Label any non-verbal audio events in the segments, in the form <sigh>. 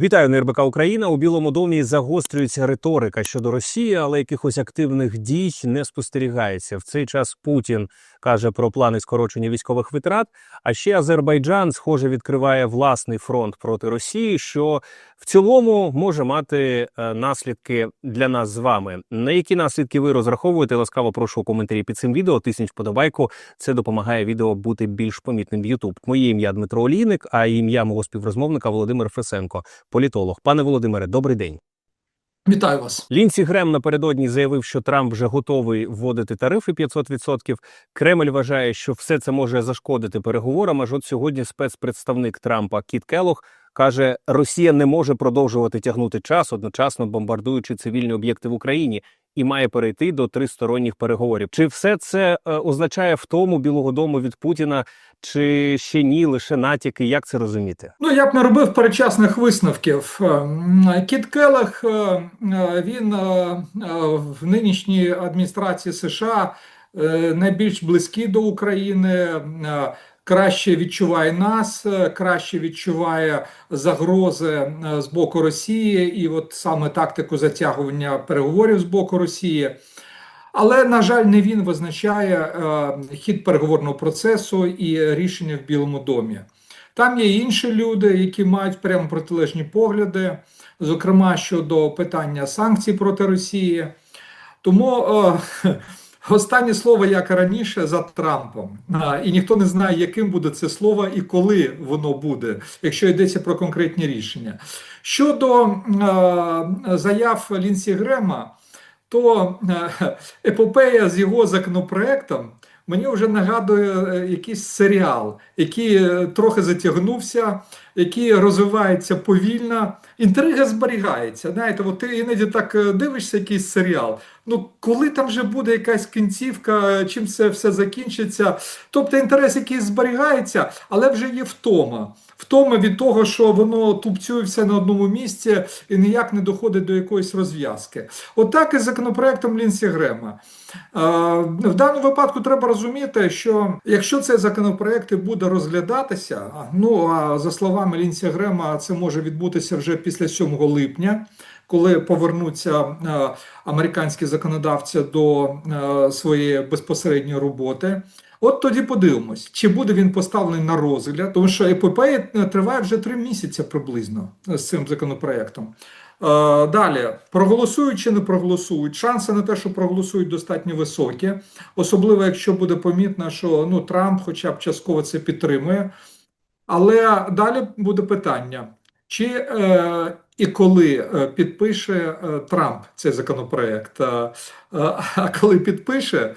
Вітаю на РБК Україна. У Білому домі загострюється риторика щодо Росії, але якихось активних дій не спостерігається. В цей час Путін каже про плани скорочення військових витрат. А ще Азербайджан, схоже, відкриває власний фронт проти Росії, що в цілому може мати е, наслідки для нас з вами. На які наслідки ви розраховуєте? Ласкаво прошу у коментарі під цим відео. Тисніть вподобайку. Це допомагає відео бути більш помітним в YouTube. Моє ім'я Дмитро Олійник, а ім'я мого співрозмовника Володимир Фесенко політолог. Пане Володимире, добрий день. Вітаю вас. Лінсі Грем напередодні заявив, що Трамп вже готовий вводити тарифи 500%. Кремль вважає, що все це може зашкодити переговорам. Аж от сьогодні спецпредставник Трампа Кіт Келох каже, Росія не може продовжувати тягнути час, одночасно бомбардуючи цивільні об'єкти в Україні. І має перейти до тристоронніх переговорів. Чи все це е, означає втому Білого Дому від Путіна, чи ще ні, лише натяки? Як це розуміти? Ну я б не робив перечасних висновків. Ем, Кіт Келех, е, е, він е, е, в нинішній адміністрації США е, найбільш близький до України. Краще відчуває нас, е, краще відчуває загрози е, з боку Росії, і от саме тактику затягування переговорів з боку Росії. Але, на жаль, не він визначає е, хід переговорного процесу і рішення в Білому домі. Там є інші люди, які мають прямо протилежні погляди, зокрема щодо питання санкцій проти Росії. Тому е, останнє слово, як раніше, за Трампом. А, і ніхто не знає, яким буде це слово і коли воно буде, якщо йдеться про конкретні рішення. Щодо е, заяв Лінсі Грема, то епопея з його законопроектом мені вже нагадує е, якийсь серіал, який е, трохи затягнувся, який розвивається повільно. Інтрига зберігається. Знаєте, от ти іноді так е, дивишся якийсь серіал. Ну, коли там вже буде якась кінцівка, чим це все закінчиться? Тобто інтерес якийсь зберігається, але вже є втома. Втома від того, що воно тупцює все на одному місці і ніяк не доходить до якоїсь розв'язки. Отак і з законопроектом Лінсі Грема. Е, В даному випадку треба розуміти, що якщо цей законопроект буде розглядатися, ну а за словами Лінсі Грема, це може відбутися вже після 7 липня. Коли повернуться американські законодавці до своєї безпосереднььої роботи, от тоді подивимось, чи буде він поставлений на розгляд, тому що епопея е, триває вже три місяці приблизно е, з цим законопроектом. Е, Далі проголосують чи не проголосують. Шанси на те, що проголосують, достатньо високі, особливо якщо буде помітно, що ну Трамп, хоча б частково це підтримує. Але далі буде питання, чи е, і коли е, підпише е, Трамп цей законопроект. Е, а коли підпише,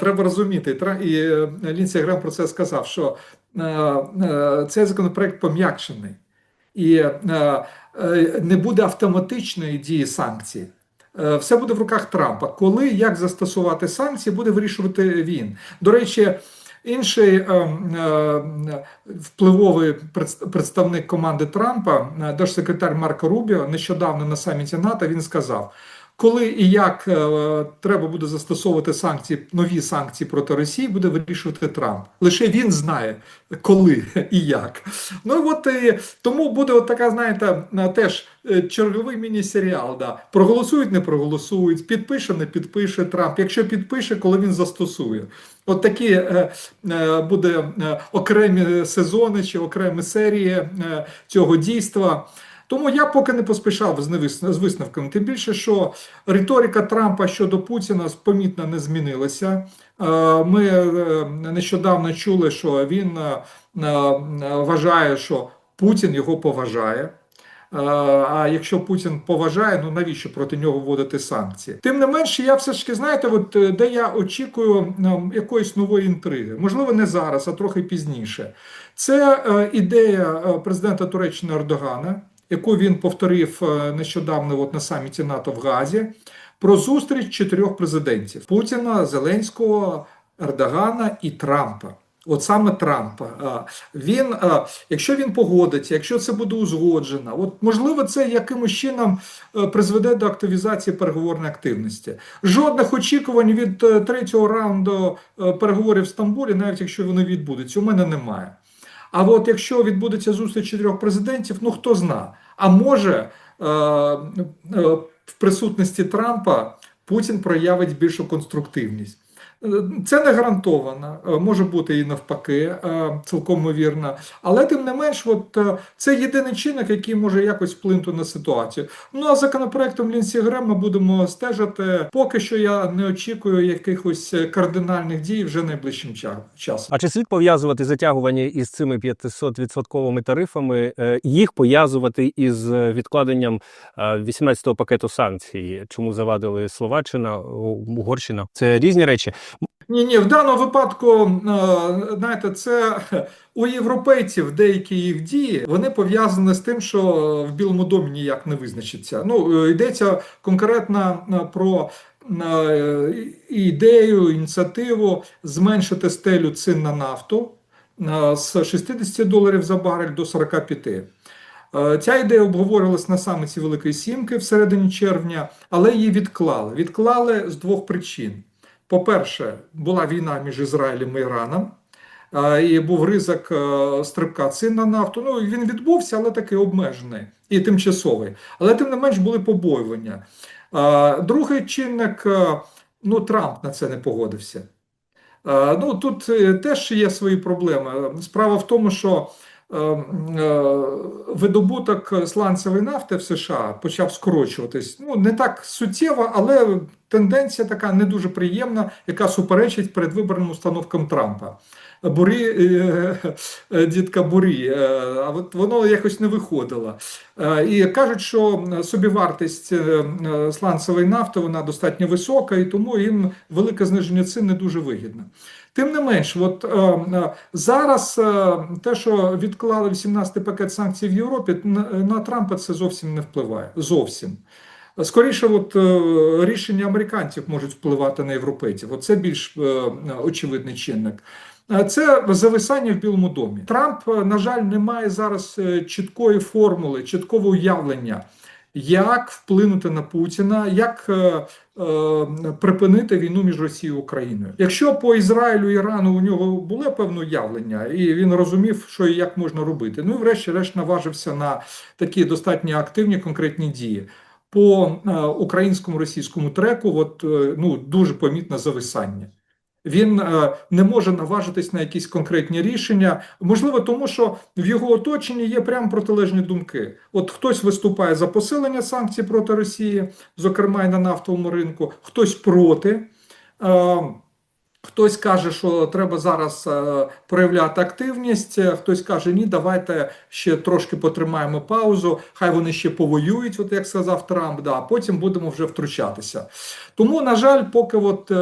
треба розуміти, і Лінсі Грем про це сказав, що цей законопроект пом'якшений і не буде автоматичної дії санкцій. Все буде в руках Трампа. Коли як застосувати санкції, буде вирішувати він. До речі, інший е, е, впливовий предс- представник команди Трампа, е, держсекретар Марко Рубіо, нещодавно на саміті НАТО він сказав. Коли і як е, треба буде застосовувати санкції, нові санкції проти Росії, буде вирішувати Трамп. Лише він знає, коли і як. Ну от і, тому буде от така, знаєте, е, теж е, черговий міні-серіал. Да. Проголосують, не проголосують, підпише, не підпише Трамп. Якщо підпише, коли він застосує. От такі е, е, буде е, окремі сезони чи окремі серії е, цього дійства. Тому я поки не поспішав з висновками. Тим більше, що риторика Трампа щодо Путіна помітно не змінилася. Е, Ми е, нещодавно чули, що він е, вважає, що Путін його поважає. А якщо Путін поважає, ну навіщо проти нього вводити санкції? Тим не менше, я все ж таки знаєте, от де я очікую якоїсь нової інтриги, можливо, не зараз, а трохи пізніше. Це ідея президента Туреччини Ердогана, яку він повторив е, нещодавно от на саміті НАТО в Газі, про зустріч чотирьох президентів: Путіна, Зеленського, Ердогана і Трампа. От саме Трампа. Він, якщо він погодиться, якщо це буде узгоджено, от можливо, це якимось чином е, призведе до активізації переговорної активності. Жодних очікувань від е, третього раунду е, переговорів в Стамбулі, навіть якщо вони відбудуться, у мене немає. А от якщо відбудеться зустріч чотирьох президентів, ну хто зна. А може, е, е, в присутності Трампа Путін проявить більшу конструктивність. Е, Це не гарантовано, е, може бути і навпаки, е, цілком ймовірно. Але тим не менш, от це єдиний чинник, який може якось вплинути на ситуацію. Ну а законопроектом Лінсі Грем ми будемо стежити. Поки що я не очікую якихось кардинальних дій вже найближчим часом. А чи слід пов'язувати затягування із цими 500-відсотковими тарифами, е, їх пов'язувати із відкладенням е, 18-го пакету санкцій? Чому завадили Словаччина, Угорщина? Це різні речі. Ні, ні, в даному випадку, е, знаєте, це у європейців деякі їх дії вони пов'язані з тим, що в Білому домі ніяк не визначиться. Ну, е, йдеться конкретно е, про ідею, ініціативу зменшити стелю цін на нафту з 60 доларів за барель до 45. Е, Ця ідея обговорювалась на саміті Великої Сімки в середині червня, але її відклали. Відклали з двох причин. По-перше, була війна між Ізраїлем і Іраном, е, і був ризик е, стрибка цін на нафту. Ну, він відбувся, але такий обмежений і тимчасовий. Але тим не менш були побоювання. Е, Другий чинник, ну, Трамп на це не погодився. Ну, тут теж є свої проблеми. Справа в тому, що видобуток сланцевої нафти в США почав скорочуватись. Ну, не так суттєво, але тенденція така не дуже приємна, яка суперечить передвиборним установкам Трампа. Бурі, е, е, дітка бурі, е, а от воно якось не виходило. Е, І кажуть, що собівартість е, е, сланцевої нафти вона достатньо висока, і тому їм велике зниження цін не дуже вигідно. Тим не менш, от е, е, зараз е, те, що відклали 18-й пакет санкцій в Європі, на Трампа це зовсім не впливає. Зовсім. Скоріше, от е, рішення американців можуть впливати на європейців. Оце більш е, очевидний чинник. Це зависання в Білому домі. Трамп, е, на жаль, не має зараз чіткої формули, чіткого уявлення, як вплинути на Путіна, як припинити війну між Росією і Україною. Якщо по Ізраїлю і Ірану у нього було певне уявлення, і він розумів, що і як можна робити. Ну і врешті-решт наважився на такі достатньо активні конкретні дії. По е, українському російському треку, от е, ну дуже помітне зависання. Він е, не може наважитись на якісь конкретні рішення. Можливо, тому що в його оточенні є прям протилежні думки. От хтось виступає за посилення санкцій проти Росії, зокрема і на нафтовому ринку, хтось проти. Хтось каже, що треба зараз е, проявляти активність, е, хтось каже, ні, давайте ще трошки потримаємо паузу, хай вони ще повоюють, от як сказав Трамп, да, а потім будемо вже втручатися. Тому, на жаль, поки от, е,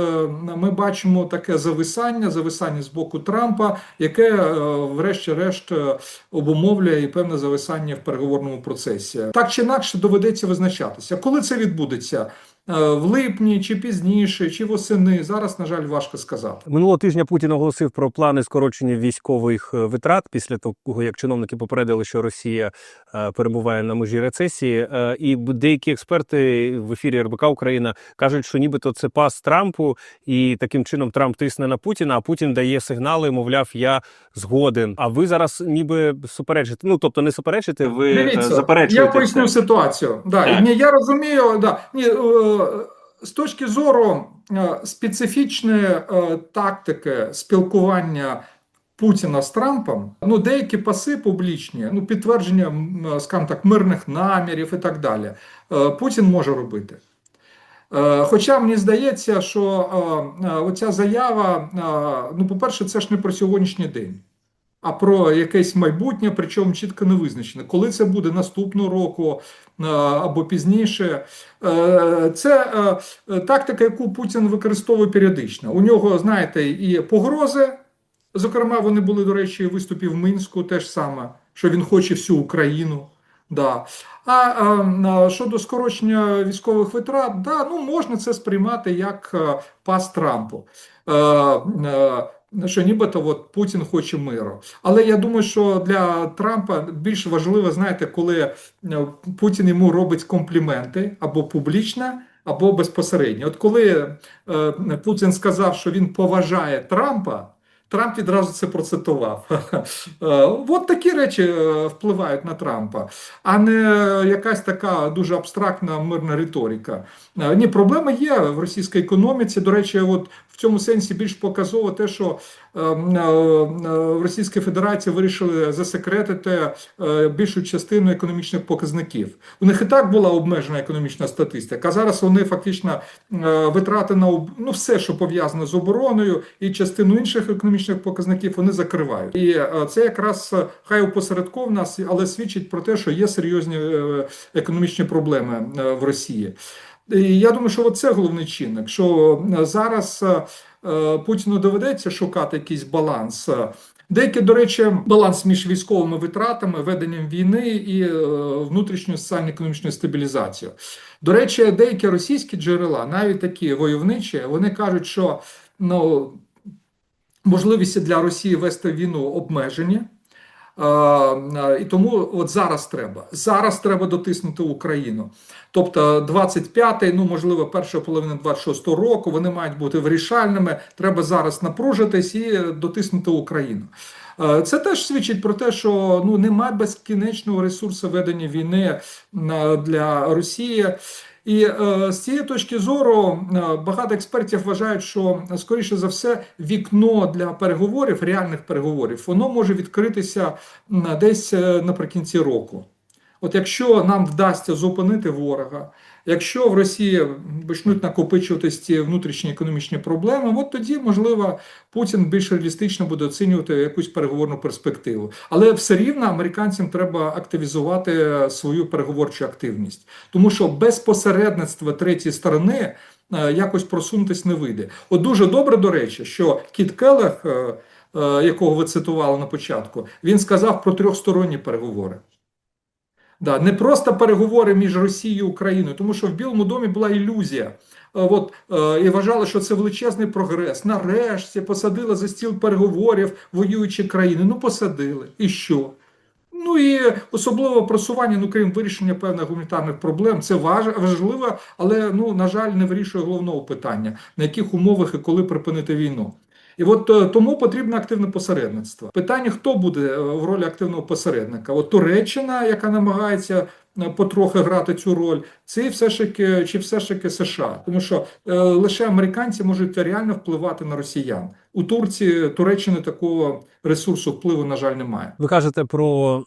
ми бачимо таке зависання, зависання з боку Трампа, яке, врешті-решт, обумовлює і певне зависання в переговорному процесі. Так чи інакше доведеться визначатися. Коли це відбудеться? Е, В липні чи пізніше, чи восени зараз, на жаль, важко сказати. Минулого тижня Путін оголосив про плани скорочення військових е, витрат після того, як чиновники попередили, що Росія е, перебуває на межі рецесії. І деякі експерти в ефірі РБК Україна кажуть, що нібито це пас Трампу, і таким чином Трамп тисне на Путіна, а Путін дає сигнали, мовляв, я згоден. А ви зараз ніби суперечите. Ну тобто не суперечите, ви Дивіться, заперечуєте. я поясню ситуацію. Да, Так. ні, я розумію, да, ні, з точки зору е, специфічної е, тактики спілкування Путіна з Трампом, ну деякі паси публічні, ну підтвердження, е, скажімо так, мирних намірів і так далі, е, Путін може робити. Е, Хоча мені здається, що е, е, оця заява, е, ну, по-перше, це ж не про сьогоднішній день, а про якесь майбутнє, причому чітко не визначене. Коли це буде наступного року е, або пізніше, Е, це е, тактика, яку Путін використовує періодично. У нього, знаєте, і погрози, зокрема, вони були, до речі, виступі в Мінську, теж саме, що він хоче всю Україну. Да. А е, щодо скорочення військових витрат, да, ну можна це сприймати як пас Трампу. Е, е, що нібито от Путін хоче миру. Але я думаю, що для Трампа більш важливо, знаєте, коли е, Путін йому робить компліменти або публічно, або безпосередньо. От коли е, Путін сказав, що він поважає Трампа, Трамп відразу це процитував. <laughs> Е, От такі речі е, впливають на Трампа, а не якась така дуже абстрактна мирна риторика. Ні, проблема є в російській економіці. До речі, от цьому сенсі більш показово те, що е, е, в Російській Федерації вирішили засекретити е, більшу частину економічних показників. У них і так була обмежена економічна статистика. А зараз вони фактично витрати на ну, все, що пов'язане з обороною, і частину інших економічних показників вони закривають. І це якраз хай опосередковано, нас, але свідчить про те, що є серйозні економічні проблеми в Росії. Я думаю, що це головний чинник, що е, зараз е, е, Путіну доведеться шукати якийсь баланс. Деякі, до речі, баланс між військовими витратами, веденням війни і внутрішньою соціально-економічною стабілізацією. До речі, деякі російські джерела, навіть такі войовничі, вони кажуть, що ну, можливості для Росії вести війну обмежені. Е, е, І тому от зараз треба. Зараз треба дотиснути Україну. Тобто 25-й, ну можливо, перша половина 26-го року вони мають бути вирішальними. Треба зараз напружитись і дотиснути Україну. Е, Це теж свідчить про те, що ну немає безкінечного ресурсу ведення війни для Росії. І е, з цієї точки зору е, багато експертів вважають, що е, скоріше за все вікно для переговорів, реальних переговорів, воно може відкритися десь е, наприкінці року. От якщо нам вдасться зупинити ворога, якщо в Росії почнуть накопичуватись ці внутрішні економічні проблеми, от тоді, можливо, Путін більш реалістично буде оцінювати якусь переговорну перспективу. Але все рівно американцям треба активізувати свою переговорчу активність, тому що без посередництва третьої сторони е, якось просунутись не вийде. От дуже добре, до речі, що Кіт Келех, е, е, якого ви цитували на початку, він сказав про трьохсторонні переговори. Да, не просто переговори між Росією і Україною, тому що в Білому домі була ілюзія. Е, От е, і вважали, що це величезний прогрес. Нарешті посадили за стіл переговорів воюючі країни. Ну посадили. І що? Ну і особливо просування, ну крім вирішення певних гуманітарних проблем, це важ- важливо, але ну на жаль, не вирішує головного питання, на яких умовах і коли припинити війну. І от е, тому потрібне активне посередництво. Питання: хто буде е, в ролі активного посередника? От Туреччина, яка намагається е, потрохи грати цю роль, це все ж таки чи все ж таки США, тому що е, лише американці можуть реально впливати на росіян. У Турції Туреччини такого ресурсу впливу, на жаль, немає. Ви кажете про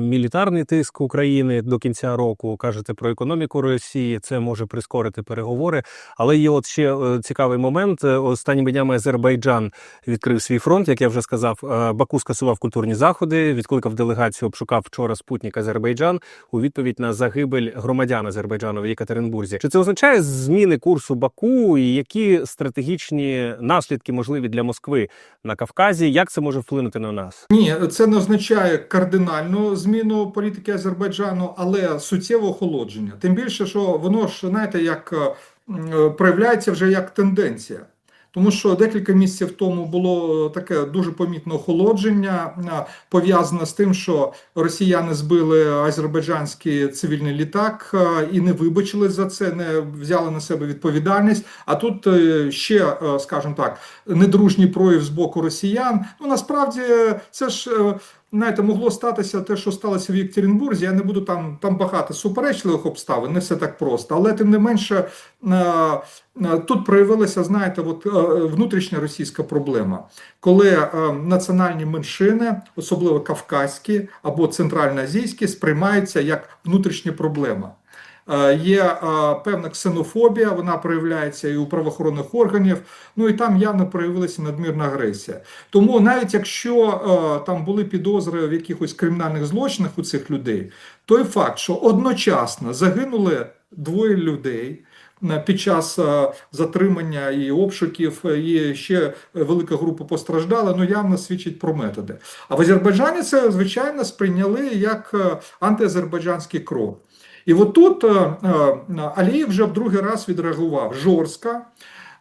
мілітарний тиск України до кінця року, кажете про економіку Росії. Це може прискорити переговори. Але є от ще е, цікавий момент. Е, Останніми днями Азербайджан відкрив свій фронт. Як я вже сказав, Е, Баку скасував культурні заходи, відкликав делегацію, обшукав вчора спутник Азербайджан у відповідь на загибель громадян Азербайджану в Єкатеринбурзі. Чи це означає зміни курсу Баку і які стратегічні наслідки можливі для Москви на Кавказі? Як це може вплинути на нас? Ні, це не означає кардинальну зміну політики Азербайджану, але суттєве охолодження. Тим більше, що воно ж знаєте, як проявляється вже як тенденція. Тому що декілька місяців тому було таке дуже помітне охолодження, е, пов'язане з тим, що росіяни збили азербайджанський цивільний літак е, і не вибачили за це, не взяли на себе відповідальність. А тут е, ще, е, скажімо так, недружній прояв з боку росіян. Ну насправді це ж. Знаєте, могло статися те, що сталося в Єктерінбурзі. Я не буду там там багато суперечливих обставин, не все так просто. Але тим не менше е, е, тут проявилася, знаєте, от, е, внутрішня російська проблема, коли національні меншини, особливо кавказькі або центральноазійські, сприймаються як внутрішня проблема. Е, Є е, певна ксенофобія, вона проявляється і у правоохоронних органів. Ну і там явно проявилася надмірна агресія. Тому навіть якщо е, там були підозри в якихось кримінальних злочинах у цих людей, той факт, що одночасно загинули двоє людей. Під час затримання і обшуків і ще велика група постраждала, ну явно свідчить про методи. А в Азербайджані це звичайно сприйняли як антиазербайджанський крок. І от тут е, е, Алієв вже в другий раз відреагував жорстко.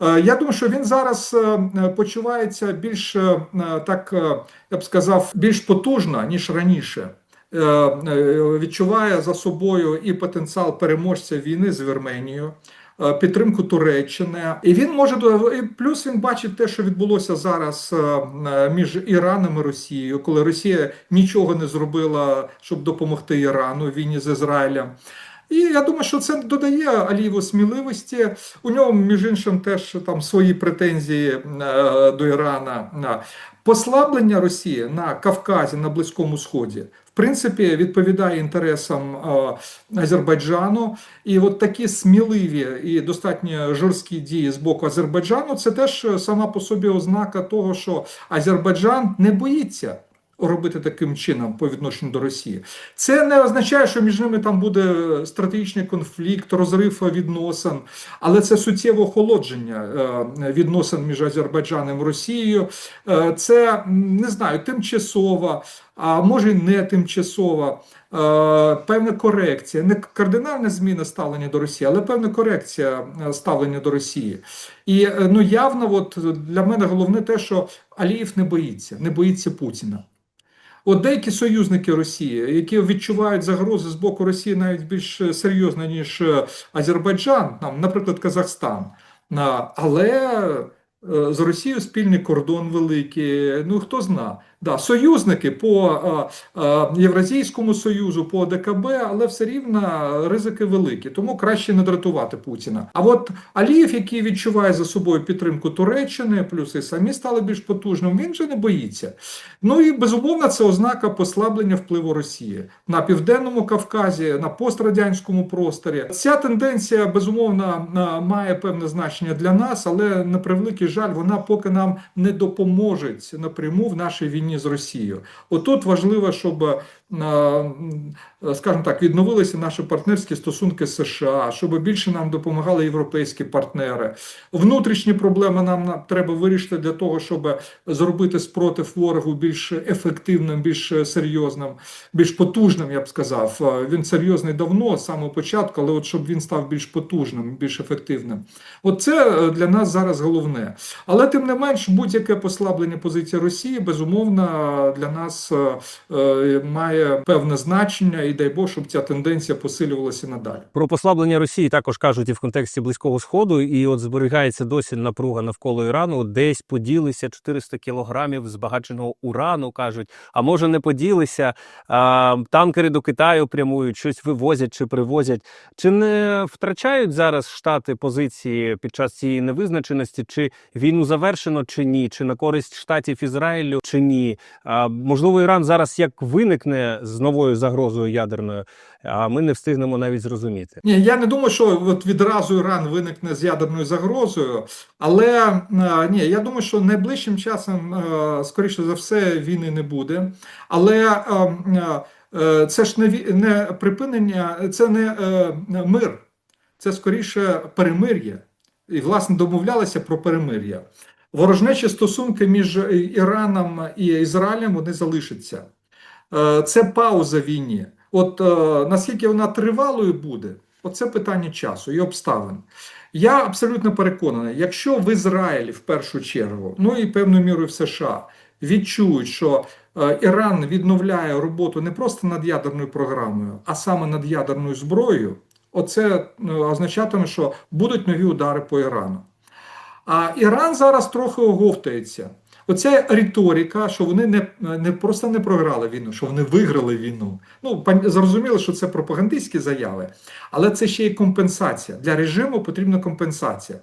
Е, Я думаю, що він зараз почувається більш так, я б сказав, більш потужно, ніж раніше. Відчуває за собою і потенціал переможця війни з Вірменією. Е, підтримку Туреччини, і він може і плюс він бачить те, що відбулося зараз е, е, між Іраном і Росією, коли Росія нічого не зробила, щоб допомогти Ірану в війні з Ізраїлем. І я думаю, що це додає Алієву сміливості. У нього, між іншим, теж там свої претензії е, до Ірана. Е, Послаблення Росії на Кавказі, на Близькому Сході, в принципі, відповідає інтересам е, Азербайджану. І от такі сміливі і достатньо жорсткі дії з боку Азербайджану, це теж сама по собі ознака того, що Азербайджан не боїться робити таким чином по відношенню до Росії. Це не означає, що між ними там буде стратегічний конфлікт, розрив відносин, але це суттєве охолодження е, відносин між Азербайджаном і Росією. Е, Це не знаю, тимчасова, а може й не тимчасова. е, Певна корекція, не кардинальна зміна ставлення до Росії, але певна корекція ставлення до Росії. І ну явно, от для мене головне те, що Алієв не боїться, не боїться Путіна. От деякі союзники Росії, які відчувають загрози з боку Росії навіть більш е, серйозно, ніж е, Азербайджан, там, наприклад, Казахстан. Але е, з Росією спільний кордон великий. Ну хто зна. Да, союзники по е, е, Євразійському Союзу, по ДКБ, але все рівно ризики великі, тому краще не дратувати Путіна. А от Алієв, який відчуває за собою підтримку Туреччини, плюс і самі стали більш потужним, він же не боїться. Ну і безумовно, це ознака послаблення впливу Росії на південному Кавказі, на пострадянському просторі. Ця тенденція безумовно має певне значення для нас, але на превеликий жаль, вона поки нам не допоможе напряму в нашій війні з Росією. Отут важливо, щоб е, скажімо так, відновилися наші партнерські стосунки з США, щоб більше нам допомагали європейські партнери. Внутрішні проблеми нам треба вирішити для того, щоб зробити спротив ворогу більш ефективним, більш серйозним, більш потужним, я б сказав. Е, Він серйозний давно, з самого початку, але от щоб він став більш потужним, більш ефективним. От це е, для нас зараз головне. Але тим не менш, будь-яке послаблення позиції Росії, безумовно, для нас е, е, має певне значення, і дай Бог, щоб ця тенденція посилювалася надалі. Про послаблення Росії також кажуть і в контексті близького сходу, і от зберігається досі напруга навколо Ірану. Десь поділися 400 кілограмів збагаченого урану. кажуть, а може не поділися. Танкери до Китаю прямують, щось вивозять чи привозять. Чи не втрачають зараз штати позиції під час цієї невизначеності? Чи війну завершено, чи ні? Чи на користь штатів Ізраїлю, чи ні? Можливо, Іран зараз як виникне з новою загрозою ядерною, а ми не встигнемо навіть зрозуміти. Ні, я не думаю, що от відразу Іран виникне з ядерною загрозою, але е, ні, я думаю, що найближчим часом, е, скоріше за все, війни не буде. Але е, це ж не, не припинення, це не мир, це скоріше перемир'я. І, власне, домовлялися про перемир'я. Ворожнечі стосунки між Іраном і Ізраїлем вони залишаться. Е, Це пауза війні. От е, наскільки вона тривалою буде, оце питання часу і обставин. Я абсолютно переконаний, якщо в Ізраїлі в першу чергу, ну і певною мірою в США, відчують, що е, Іран відновляє роботу не просто над ядерною програмою, а саме над ядерною зброєю, оце е, означатиме, що будуть нові удари по Ірану. А Іран зараз трохи оговтається. Оця риторика, що вони не, не просто не програли війну, що вони виграли війну. Ну, зрозуміло, що це пропагандистські заяви, але це ще й компенсація. Для режиму потрібна компенсація.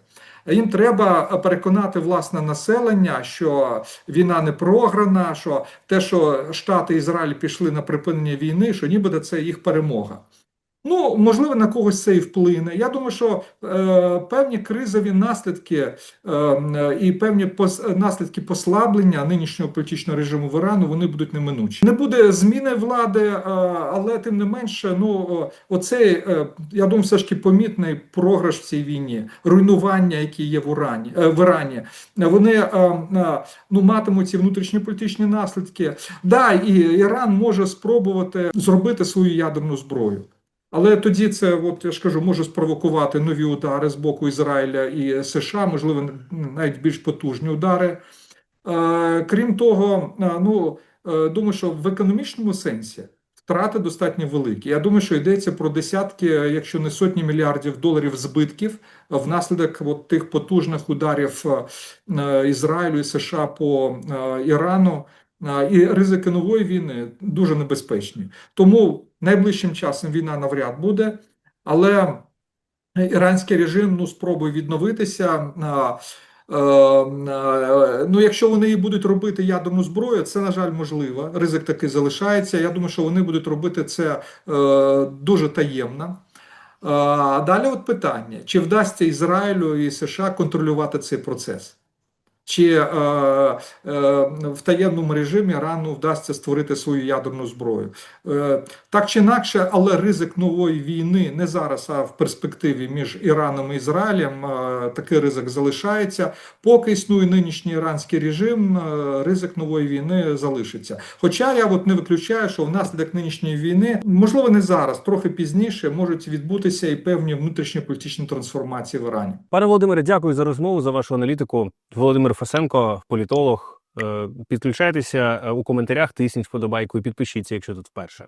Їм треба переконати власне населення, що війна не програна, що те, що Штати Ізраїль пішли на припинення війни, що нібито це їх перемога. Ну, можливо, на когось це і вплине. Я думаю, що е, певні кризові наслідки е, і певні пос, наслідки послаблення нинішнього політичного режиму в Ірану вони будуть неминучі. Не буде зміни влади, е, але тим не менше, ну оцей, е, я думаю, все ж таки помітний програш в цій війні, руйнування, які є в Урані е, в Ірані. Вони е, е, ну матимуть ці внутрішні політичні наслідки. Да, і Іран може спробувати зробити свою ядерну зброю. Але тоді це, от я ж кажу, може спровокувати нові удари з боку Ізраїля і США, можливо, навіть більш потужні удари. Е, крім того, е, ну е, думаю, що в економічному сенсі втрати достатньо великі. Я думаю, що йдеться про десятки, якщо не сотні мільярдів доларів збитків внаслідок от тих потужних ударів Ізраїлю і США по Ірану. І ризики нової війни дуже небезпечні. Тому найближчим часом війна навряд буде, але іранський режим ну спробує відновитися. Ну, якщо вони і будуть робити ядерну зброю, це на жаль можливо. Ризик таки залишається. Я думаю, що вони будуть робити це е, дуже таємно. А далі, от питання: чи вдасться Ізраїлю і США контролювати цей процес? Чи е, е, в таємному режимі Ірану вдасться створити свою ядерну зброю? Е, так чи інакше, але ризик нової війни не зараз, а в перспективі між Іраном і Ізраїлем е, такий ризик залишається. Поки існує нинішній іранський режим, е, ризик нової війни залишиться. Хоча я от не виключаю, що внаслідок нинішньої війни, можливо, не зараз, трохи пізніше, можуть відбутися і певні внутрішньополітичні трансформації в Ірані. Пане Володимире, дякую за розмову за вашу аналітику. Володимир Фасенко, політолог. Е, Підключайтеся е, у коментарях, тисніть вподобайку і підпишіться, якщо тут вперше.